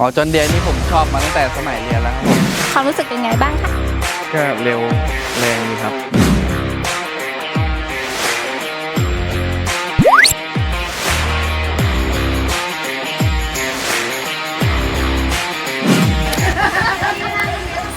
อ๋อจนเดียนี่ผมชอบมาตั้งแต่สมัยเรียนแล้วครับผมความรู้สึกเป็นไงบ้างคะก็เร็วแรงดีครับ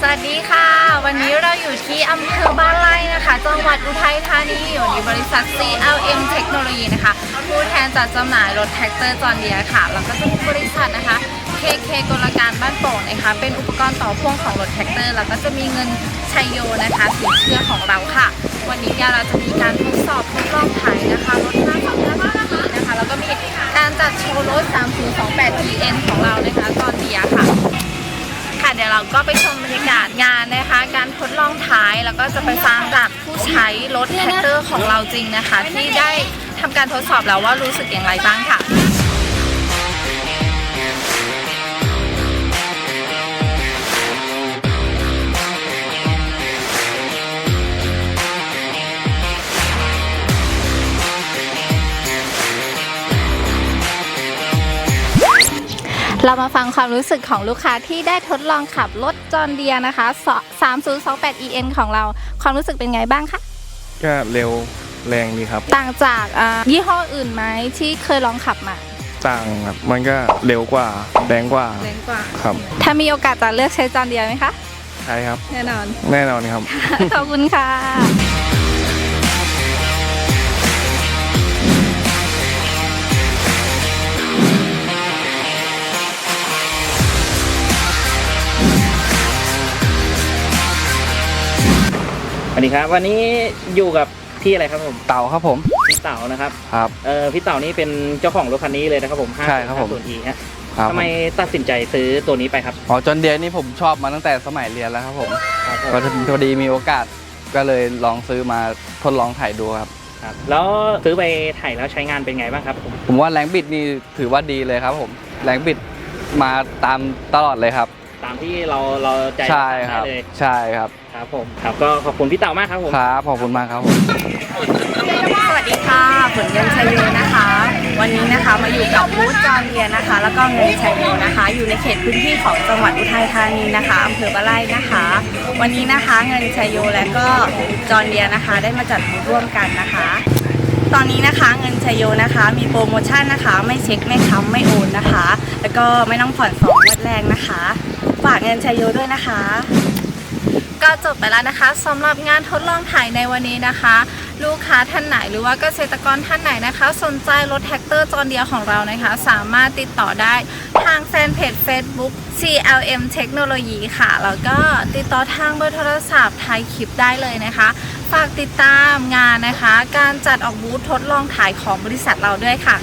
สวัสดีค่ะ วันนี้เราอยู่ที่อำเภอบ้านไร่นะคะจังหวัดอุทัยธานีอยู่ในบริษัท CLM เทคโนโลยีนะคะ ผู้แทนจัดจำหน่ายรถแท็กเตอร์จอร์เดียค่ะ แล้วก็จะมีบริษัทนะคะ KK กลการบ้านโป่งนะคะ เป็นอุปกรณ์ต่อพ่วงของรถแท็กเตอร์แล้วก็จะมีเงินชัยโยนะคะสินเชื่อของเราค่ะ วันนี้เนี่ยเราจะมีการทดสอบทดลองขายนะคะรถหน้าสองหน้าสองปีนะคะ แล้วก็มีการจัดโชว์รถ 3028 TN ของเรานะคะจอร์เดียค่ะ ค่ะเดี๋ยวเราก็ไปชมบรรยากาศงานนะคะ การทดลองท้ายแล้วก็จะไปฟังจากผู้ใช้รถแท็กเตอร์ของเราจริงนะคะ ที่ได้ทำการทดสอบแล้วว่ารู้สึกอย่างไรบ้างค่ะ เรามาฟังความรู้สึกของลูกค้าที่ได้ทดลองขับรถจอร์เดียนะคะ 3028 EN ของเรา ความรู้สึกเป็นไงบ้างคะ ก็เร็วแรงดีครับ ต่างจากอ่ายี่ห้ออื่นไหมที่เคยลองขับมาต่างครับมันก็เร็วกว่าแรงกว่าแรงกว่า ครับถ้ามีโอกาสจะเลือกใช้จอร์เดียไหมคะ ใช่ครับ แน่นอน แน่นอนครับ ขอบคุณค่ะ วัสดีครับ วันนี้อยู่กับพี่อะไรครับผมเต่าครับผมพี่เต๋านะครับครับ เอ่อพี่เต๋านี่เป็นเจ้าของรถคันนี้เลยนะครับผมใช่ครับผมส่วนอีฮะครับทำไมตัดสินใจซื้อตัวนี้ไปครับอ๋อจนเดียนี่ผมชอบมาตั้งแต่สมัยเรียนแล้วครับผมครับผม ก็พอดีมีโอกาสก็เลยลองซื้อมาทดลองถ่ายดูครับ ครับแล้วซื้อไปถ่ายแล้วใช้งานเป็นไงบ้างครับผมผมว่าแรงบิดนี่ถือว่าดีเลยครับผมแรงบิดมาตามตลอดเลยครับ ตามที่เราเราใจใช่เราครับได้เลยใช่ครับ ครับผมครับก็ขอบคุณพี่เต๋ามากครับผมครับขอบคุณมากครับผมสวัสดีค่ะผลเงินชัยโยนะคะ วันนี้นะคะมาอยู่กับบูธจอร์เดียนะคะ แล้วก็เงินชัยโยนะคะ อยู่ในเขตพื้นที่ของจังหวัดอุทัยธานีนะคะอำเภอบ้านไร่นะคะ วันนี้นะคะเงินชัยโยและก็จอร์เดียนะคะ ได้มาจัดบูธร่วมกันนะคะ ตอนนี้นะคะเงินชัยโยนะคะ มีโปรโมชั่นนะคะ ไม่เช็คไม่ค้ำไม่โอนนะคะ แล้วก็ไม่ต้องผ่อนสองงวดแรกนะคะ ฝากเงินชัยโยด้วยนะคะ ก็จบไปแล้วนะคะสำหรับงานทดลองถ่ายในวันนี้นะคะ ลูกค้าท่านไหนหรือว่าเกษตรกรท่านไหนนะคะ สนใจรถแท็กเตอร์จอนเดียของเรานะคะ สามารถติดต่อได้ทางแฟนเพจ Facebook CLM เทคโนโลยีค่ะ แล้วก็ติดต่อทางเบอร์โทรศัพท์ท้ายคลิปได้เลยนะคะ ฝากติดตามงานนะคะ การจัดออกบูธทดลองถ่ายของบริษัทเราด้วยค่ะ